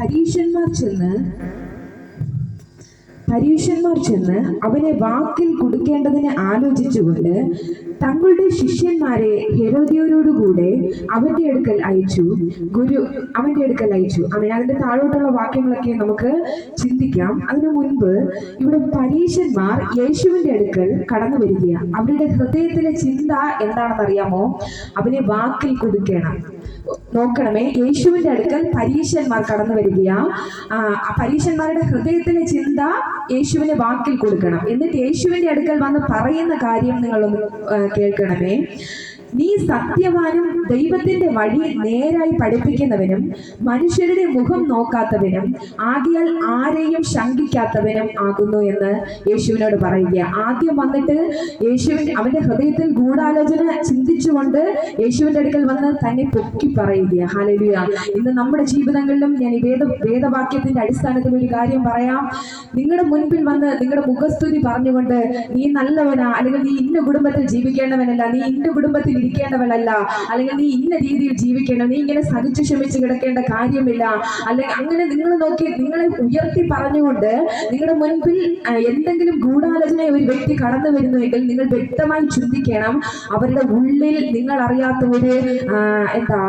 പരീക്ഷന്മാർ ചെന്ന് പരീക്ഷന്മാർ ചെന്ന് അവനെ വാക്കിൽ കൊടുക്കേണ്ടതിന് ആലോചിച്ചുകൊണ്ട് തങ്ങളുടെ ശിഷ്യന്മാരെ ഹെരോദിയോരോടുകൂടെ അവന്റെ അടുക്കൽ അയച്ചു. ഗുരു അവന്റെ അടുക്കൽ അയച്ചു. അവൻ അതിന്റെ താഴോട്ടുള്ള വാക്യങ്ങളൊക്കെ നമുക്ക് ചിന്തിക്കാം. അതിനു മുൻപ് ഇവിടെ പരീക്ഷന്മാർ യേശുവിന്റെ അടുക്കൽ കടന്നു വരികയാണ് അവരുടെ ഹൃദയത്തിലെ ചിന്ത എന്താണെന്ന് അറിയാമോ അവനെ വാക്കിൽ കുടുക്കണം. നോക്കണമേ യേശുവിന്റെ അടുക്കൽ പരീക്ഷന്മാർ കടന്നു വരികയാ. ആ ഹൃദയത്തിലെ ചിന്ത യേശുവിനെ വാക്കിൽ കൊടുക്കണം. എന്നിട്ട് യേശുവിന്റെ അടുക്കൽ വന്ന് പറയുന്ന കാര്യം നിങ്ങളൊന്ന് കേൾക്കണമേ. നീ സത്യവാനും ദൈവത്തിന്റെ വഴി നേരായി പഠിപ്പിക്കുന്നവനും മനുഷ്യരുടെ മുഖം നോക്കാത്തവനും ആകിയാൽ ആരെയും ശങ്കിക്കാത്തവനും ആകുന്നു എന്ന് യേശുവിനോട് പറയുക. ആദ്യം വന്നിട്ട് യേശുവിൻ അവന്റെ ഹൃദയത്തിൽ ഗൂഢാലോചന ചിന്തിച്ചുകൊണ്ട് യേശുവിന്റെ അടുക്കൽ വന്ന് തന്നെ പൊക്കി പറയുക. ഹാലലിയ ഇന്ന് നമ്മുടെ ജീവിതങ്ങളിലും ഞാൻ ഈ വേദ വേദവാക്യത്തിന്റെ അടിസ്ഥാനത്തിൽ ഒരു കാര്യം പറയാം. നിങ്ങളുടെ മുൻപിൽ വന്ന് നിങ്ങളുടെ മുഖസ്തുതി പറഞ്ഞുകൊണ്ട് നീ നല്ലവനാ അല്ലെങ്കിൽ നീ ഇന്ന കുടുംബത്തിൽ ജീവിക്കേണ്ടവനല്ല നീ ഇന്ന കുടുംബത്തിൽ ഇരിക്കേണ്ടവനല്ല അല്ലെങ്കിൽ നീ ഇന്ന രീതിയിൽ ജീവിക്കണം നീ ഇങ്ങനെ സഹിച്ചു ക്ഷമിച്ച് കിടക്കേണ്ട കാര്യമില്ല. അല്ലെങ്കിൽ അങ്ങനെ നിങ്ങൾ നോക്കി നിങ്ങളെ ഉയർത്തി പറഞ്ഞുകൊണ്ട് നിങ്ങളുടെ മുൻപിൽ എന്തെങ്കിലും ഗൂഢാലോചന ഒരു വ്യക്തി കടന്നു വരുന്നുവെങ്കിൽ നിങ്ങൾ വ്യക്തമായി ചിന്തിക്കണം. അവരുടെ ഉള്ളിൽ നിങ്ങൾ അറിയാത്ത ഒരു എന്താ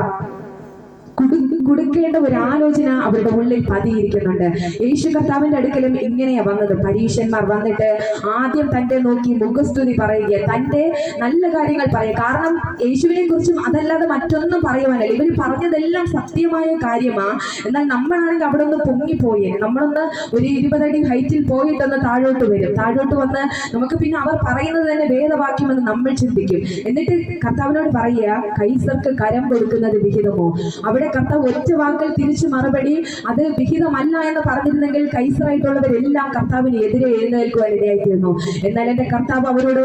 കൊടുക്കേണ്ട ഒരു ആലോചന അവരുടെ ഉള്ളിൽ പതിയിരിക്കുന്നുണ്ട്. യേശു കർത്താവിന്റെ അടുക്കലും ഇങ്ങനെയാ വന്നത്. പരീക്ഷന്മാർ വന്നിട്ട് ആദ്യം തന്റെ നോക്കി മുഖസ്തുതി പറയുക തന്റെ നല്ല കാര്യങ്ങൾ പറയുക. കാരണം യേശുവിനെ കുറിച്ചും അതല്ലാതെ മറ്റൊന്നും പറയുവാനല്ല. ഇവർ പറഞ്ഞതെല്ലാം സത്യമായ കാര്യമാ. എന്നാൽ നമ്മളാണെങ്കിൽ അവിടെ ഒന്ന് പൊങ്ങിപ്പോയി. നമ്മളൊന്ന് ഒരു ഇരുപതടി ഹൈറ്റിൽ പോയിട്ടൊന്ന് താഴോട്ട് വരും. താഴോട്ട് വന്ന് നമുക്ക് പിന്നെ അവർ പറയുന്നത് തന്നെ വേദവാക്യമെന്ന് നമ്മൾ ചിന്തിക്കും. എന്നിട്ട് കർത്താവിനോട് പറയുക കൈസർക്ക് കരം കൊടുക്കുന്നത് വിഹിതമോ? അവിടെ കർത്താവ് ഒറ്റ വാക്കൽ തിരിച്ചു മറുപടി. അത് വിഹിതമല്ല എന്ന് പറഞ്ഞിരുന്നെങ്കിൽ കൈസറായിട്ടുള്ളവരെല്ലാം കർത്താവിന് എതിരെ എഴുന്നേൽക്കുവാൻ ഇടയായി തീർന്നു എന്നാൽ എന്റെ കർത്താവ് അവരോട്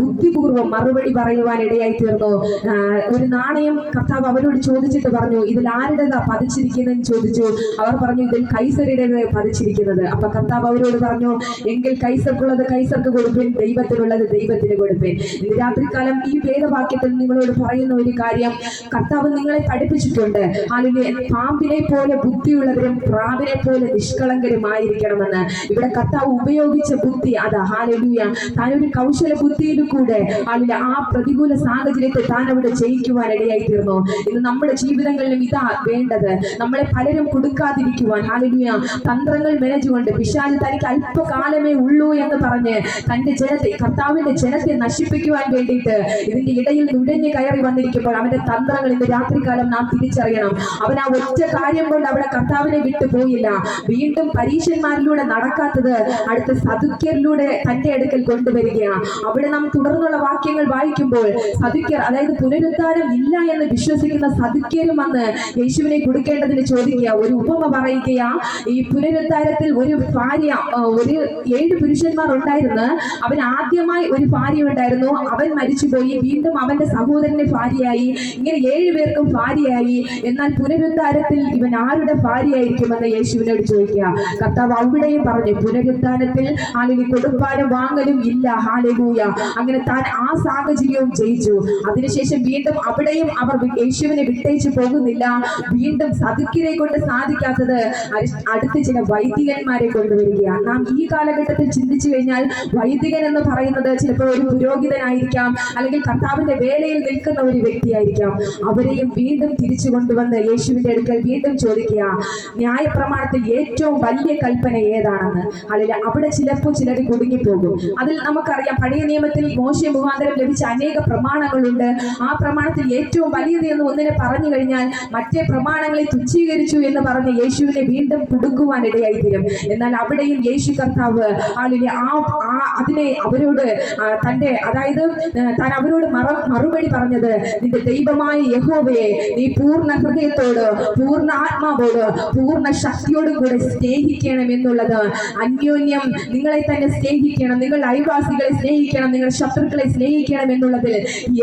ബുദ്ധിപൂർവം മറുപടി പറയുവാൻ ഇടയായി തീർന്നു ഒരു നാണയം കർത്താവ് അവരോട് ചോദിച്ചിട്ട് പറഞ്ഞു ഇതിൽ ആരുടേതാ പതിച്ചിരിക്കുന്നതെന്ന് ചോദിച്ചു. അവർ പറഞ്ഞു ഇതിൽ കൈസറിയുടേത് പതിച്ചിരിക്കുന്നത്. അപ്പൊ കർത്താവ് അവരോട് പറഞ്ഞു എങ്കിൽ കൈസർക്കുള്ളത് കൈസർക്ക് കൊടുപ്പിൻ ദൈവത്തിനുള്ളത് ദൈവത്തിന് കൊടുപ്പിൻ. ഇന്ന് രാത്രികാലം ഈ വേദവാക്യത്തിൽ നിങ്ങളോട് പറയുന്ന ഒരു കാര്യം കർത്താവ് നിങ്ങളെ പഠിപ്പിച്ചിട്ടുണ്ട്. അല്ലെങ്കിൽ പാമ്പിനെ പോലെ ബുദ്ധിയുള്ളവരും പ്രാവിനെ പോലെ നിഷ്കളങ്കരുമായിരിക്കണമെന്ന് ഇവിടെ കർത്താവ് ഉപയോഗിച്ച ബുദ്ധി. അതാ ഹാലലൂയ താൻ ഒരു കൗശല ബുദ്ധിയിൽ കൂടെ ആളിലെ ആ പ്രതികൂല സാഹചര്യത്തെ താൻ അവിടെ ജയിക്കുവാൻ ഇടയായി തീർന്നു ഇന്ന് നമ്മുടെ ജീവിതങ്ങളിലും ഇതാ വേണ്ടത്. നമ്മളെ പലരും കൊടുക്കാതിരിക്കുവാൻ. ഹാലലൂയ തന്ത്രങ്ങൾ മെനഞ്ഞുകൊണ്ട് വിശാല തനിക്ക് അല്പകാലമേ ഉള്ളൂ എന്ന് പറഞ്ഞ് തന്റെ ജനത്തെ കർത്താവിന്റെ ജനത്തെ നശിപ്പിക്കുവാൻ വേണ്ടിയിട്ട് ഇതിന്റെ ഇടയിൽ നുഴഞ്ഞു കയറി വന്നിരിക്കുമ്പോൾ അവന്റെ തന്ത്രങ്ങൾ ഇന്ന് രാത്രികാലം നാം തിരിച്ചറിയണം. അവൻ ആ ഒറ്റ കാര്യം കൊണ്ട് അവിടെ കർത്താവിനെ വിട്ടു പോയില്ല. വീണ്ടും പരീക്ഷന്മാരിലൂടെ നടക്കാത്തത് അടുത്ത സതുക്യരിലൂടെ തന്റെ അടുക്കൽ കൊണ്ടുവരികയാണ്. അവിടെ നാം തുടർന്നുള്ള വാക്യങ്ങൾ വായിക്കുമ്പോൾ സതുക്യർ അതായത് പുനരുദ്ധാനം ഇല്ല എന്ന് വിശ്വസിക്കുന്ന സതുക്യരും വന്ന് യേശുവിനെ കൊടുക്കേണ്ടതിന് ചോദിക്കുക. ഒരു ഉപമ പറയുകയാ ഈ പുനരുദ്ധാരത്തിൽ ഒരു ഭാര്യ ഒരു ഏഴ് പുരുഷന്മാർ ഉണ്ടായിരുന്നു. അവൻ ആദ്യമായി ഒരു ഭാര്യ ഉണ്ടായിരുന്നു. അവൻ മരിച്ചുപോയി. വീണ്ടും അവന്റെ സഹോദരന്റെ ഭാര്യയായി. ഇങ്ങനെ ഏഴു പേർക്കും ഭാര്യയായി. എന്നാൽ പുനരുദ്ധാരത്തിൽ ഇവൻ ആരുടെ ഭാര്യയായിരിക്കുമെന്ന് യേശുവിനോട് ചോദിക്കുക. കർത്താവ് അവിടെയും പറഞ്ഞു പുനരുദ്ധാനത്തിൽ ആണെങ്കിൽ കൊടുപ്പാനും വാങ്ങലും ഇല്ല ഹാലൂയ അങ്ങനെ താൻ ആ സാഹചര്യവും ജയിച്ചു. അതിനുശേഷം വീണ്ടും അവിടെയും അവർ യേശുവിനെ വിട്ടയച്ചു പോകുന്നില്ല. വീണ്ടും സതുക്കിനെ കൊണ്ട് സാധിക്കാത്തത് അടുത്ത ചില വൈദികന്മാരെ കൊണ്ടുവരികയാണ് നാം ഈ കാലഘട്ടത്തിൽ ചിന്തിച്ചു കഴിഞ്ഞാൽ വൈദികൻ എന്ന് പറയുന്നത് ചിലപ്പോൾ ഒരു പുരോഹിതനായിരിക്കാം അല്ലെങ്കിൽ കർത്താവിന്റെ വേലയിൽ നിൽക്കുന്ന ഒരു വ്യക്തിയായിരിക്കാം. അവരെയും വീണ്ടും തിരിച്ചു കൊണ്ടുവന്ന് യേശുവിന്റെ അടുക്കൽ വീണ്ടും ചോദിക്കുക ന്യായപ്രമാണത്തിൽ ഏറ്റവും വലിയ കൽപ്പന ഏതാണെന്ന്? അല്ലെങ്കിൽ അവിടെ ചിലപ്പോൾ ചിലർ കുടുങ്ങിപ്പോകും. അതിൽ നമുക്കറിയാം പഴയ നിയമത്തിൽ മോശ മുഖാന്തരം ലഭിച്ച അനേക പ്രമാണങ്ങളുണ്ട്. ആ പ്രമാണത്തിൽ ഏറ്റവും വലിയത് എന്ന് ഒന്നിനെ പറഞ്ഞു കഴിഞ്ഞാൽ മറ്റേ പ്രമാണങ്ങളെ തുച്ഛീകരിച്ചു എന്ന് പറഞ്ഞ് യേശുവിനെ വീണ്ടും കുടുക്കുവാൻ ഇടയായി തീരും എന്നാൽ അവിടെയും യേശു കർത്താവ് ആളിലെ ആ അതിനെ അവരോട് തന്റെ അതായത് താൻ അവരോട് മറ മറുപടി പറഞ്ഞത് നിന്റെ ദൈവമായ യഹോവയെ നീ പൂർണ ഹൃദയത്തോട് പൂർണ ആത്മാവോട് പൂർണ ശക്തിയോടും കൂടെ സ്നേഹിക്കണം എന്നുള്ളത് അന്യോന്യം നിങ്ങളെ തന്നെ സ്നേഹിക്കണം നിങ്ങൾ അയൽവാസികളെ സ്നേഹിക്കണം നിങ്ങളുടെ ശത്രുക്കളെ സ്നേഹിക്കണം എന്നുള്ളതിൽ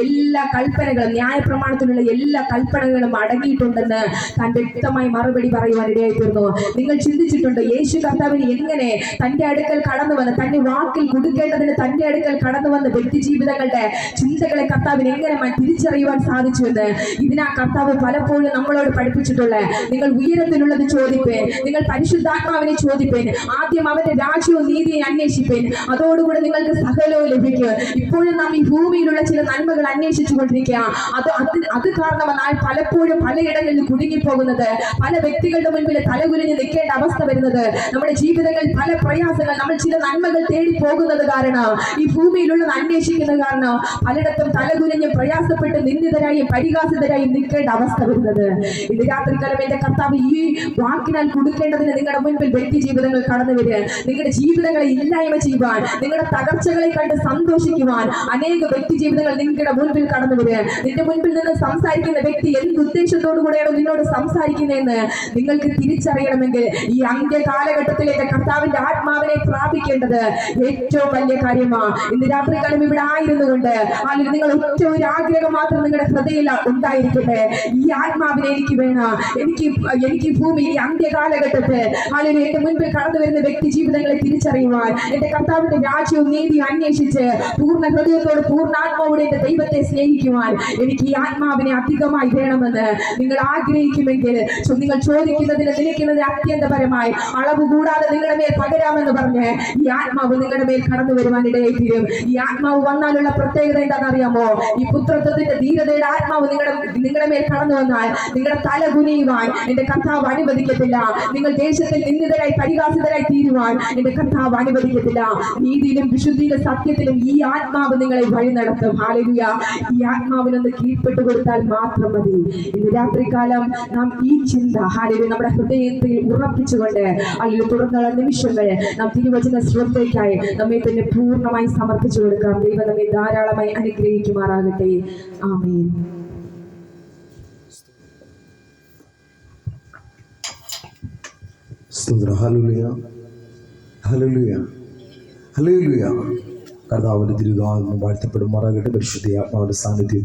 എല്ലാ കൽപ്പനകളും ന്യായപ്രമാണത്തിലുള്ള എല്ലാ കൽപ്പനകളും അടങ്ങിയിട്ടുണ്ടെന്ന് താൻ വ്യക്തമായി മറുപടി പറയുവാൻ ഇടയായി തീർന്നു. നിങ്ങൾ ചിന്തിച്ചിട്ടുണ്ട് യേശു കർത്താവിന് എങ്ങനെ തന്റെ അടുക്കൽ കടന്നു വന്ന് തന്റെ വാക്കിൽ കൊടുക്കേണ്ടതിന് തന്റെ അടുക്കൽ കടന്നു വന്ന് വ്യക്തി ജീവിതങ്ങളുടെ ചിന്തകളെ കർത്താവിന് എങ്ങനെ തിരിച്ചറിയുവാൻ സാധിച്ചു എന്ന് ഇതിനാ കർത്താവ് പലപ്പോഴും നമ്മളോട് പഠിപ്പിച്ചിട്ടുള്ളത്. നിങ്ങൾ ഉയരത്തിലുള്ളത് ചോദിപ്പേൻ നിങ്ങൾ പരിശുദ്ധാത്മാവിനെ ചോദിപ്പേൻ ആദ്യം അവന്റെ രാജ്യവും നീതിയെ അന്വേഷിപ്പേൻ അതോടുകൂടെ നിങ്ങൾക്ക് സകലവും ലഭിക്കും. ഇപ്പോഴും നാം ഈ ഭൂമിയിലുള്ള ചില നന്മകൾ അന്വേഷിച്ചു കൊണ്ടിരിക്കുക അത് അത് അത് കാരണമാണ് പലപ്പോഴും പലയിടങ്ങളിൽ കുടുങ്ങിപ്പോകുന്നത് പല വ്യക്തികളുടെ മുൻപിൽ തലകുലിഞ്ഞ് നിൽക്കേണ്ട അവസ്ഥ വരുന്നത്. നമ്മുടെ ജീവിതങ്ങളിൽ പല പ്രയാസങ്ങൾ നമ്മൾ ചില നന്മകൾ തേടി പോകുന്നത് കാരണം ഈ ഭൂമിയിലുള്ളത് അന്വേഷിക്കുന്ന കാരണം പലയിടത്തും തലകുലിഞ്ഞ് പ്രയാസപ്പെട്ട് നിന്ദിതരായും പരിഹാസിതരായും നിൽക്കേണ്ട അവസ്ഥ വരുന്നത്. ഇത് രാത്രികാലം എന്റെ കർത്താവ് ഈ വാക്കിനാൽ കൊടുക്കേണ്ടതിന് നിങ്ങളുടെ മുൻപിൽ വ്യക്തി ജീവിതങ്ങൾ കടന്നു വരിക. നിങ്ങളുടെ ജീവിതങ്ങളെ ഇല്ലായ്മ ചെയ്യുവാൻ നിങ്ങളുടെ തകർച്ചകളെ കണ്ട് സന്തോഷിക്കുവാൻ അനേക വ്യക്തി ജീവിതങ്ങൾ നിങ്ങളുടെ മുൻപിൽ കടന്നു വരിക. നിന്റെ മുൻപിൽ നിന്ന് സംസാരിക്കുന്ന വ്യക്തി എന്ത് ഉദ്ദേശത്തോടു കൂടെയാണ് നിന്നോട് സംസാരിക്കുന്നതെന്ന് നിങ്ങൾക്ക് തിരിച്ചറിയണമെങ്കിൽ ഈ അന്ത്യ കാലഘട്ടത്തിൽ എന്റെ കർത്താവിന്റെ ആത്മാവിനെ പ്രാപിക്കേണ്ടത് ഏറ്റവും വലിയ കാര്യമാണ് ഇന്ന് രാത്രികാലം ഇവിടെ ആയിരുന്നു കൊണ്ട് അല്ലെങ്കിൽ നിങ്ങൾ ഒറ്റ ഒരു ആഗ്രഹം മാത്രം നിങ്ങളുടെ ഹൃദയയിൽ ഉണ്ടായിരിക്കട്ടെ. ഈ ആത്മാവിനെ എനിക്ക് വേണം എനിക്ക് എനിക്ക് ഭൂമി ഈ അന്ത്യ കാലഘട്ടത്തിൽ എന്റെ മുൻപിൽ കടന്നു വരുന്ന വ്യക്തി ജീവിതങ്ങളെ തിരിച്ചറിയുവാൻ എന്റെ കർത്താവിന്റെ രാജ്യവും നീതിയും അന്വേഷിച്ച് പൂർണ ഹൃദയത്തോട് പൂർണാത്മാവോടെ എന്റെ ദൈവത്തെ സ്നേഹിക്കുവാൻ എനിക്ക് ഈ ആത്മാവിനെ അധികമായി വേണമെന്ന് നിങ്ങൾ ആഗ്രഹിക്കുമെങ്കിൽ നിങ്ങൾ ചോദിക്കുന്നതിന് നിലയ്ക്കുന്നതിന് അത്യന്തപരമായി അളവ് കൂടാതെ നിങ്ങളുടെ മേൽ പകരാമെന്ന് പറഞ്ഞ് ഈ ആത്മാവ് നിങ്ങളുടെ മേൽ കടന്നു വരുവാൻ ഇടയായിത്തീരും. ഈ ആത്മാവ് വന്നാലുള്ള പ്രത്യേകത എന്താണെന്ന് അറിയാമോ? ഈ പുത്രത്വത്തിന്റെ ധീരതയുടെ ആത്മാവ് നിങ്ങളുടെ നിങ്ങളുടെ മേൽ കടന്നു വന്നാൽ നിങ്ങളുടെ തല കുനിയുവാൻ എന്റെ കർത്താവ് അനുവദിക്കത്തില്ല. നിങ്ങൾ ദേശത്തിൽ നിന്ദിതരായി പരിഹാസിതരായി തീരുവാൻ എന്റെ കർത്താവ് അനുവദിക്കത്തില്ല. നീതിയിലും വിശുദ്ധിയിലും സത്യത്തിലും ഈ ആത്മാവ് നിങ്ങളെ വഴി നടത്തും ഹാലലിയ ഈ ആത്മാവിനൊന്ന് കീഴ്പ്പെട്ടു കൊടുത്താൽ മാത്രം മതി. ഇന്ന് രാത്രികാലം നാം ഈ ചിന്ത ഹാലലി നമ്മുടെ ഹൃദയത്തിൽ ഉറപ്പിച്ചുകൊണ്ട് അല്ലെങ്കിൽ തുടർന്നുള്ള നിമിഷങ്ങൾ നാം തിരുവചന ശ്രദ്ധയ്ക്കായി നമ്മെ തന്നെ പൂർണമായി സമർപ്പിച്ചു കൊടുക്കാം. ദൈവം നമ്മെ ധാരാളമായി അനുഗ്രഹിക്കുമാറാകട്ടെ. ആമേൻ. സ്തോത്രം ഹല്ലേലൂയ. ഹല്ലേലൂയ. ഹല്ലേലൂയ. കർത്താവിന്റെ വാഴ്ത്തപ്പെടും. മറകട്ടെ. പരിശുദ്ധ ആത്മാവിന്റെ സാന്നിധ്യത്തിൽ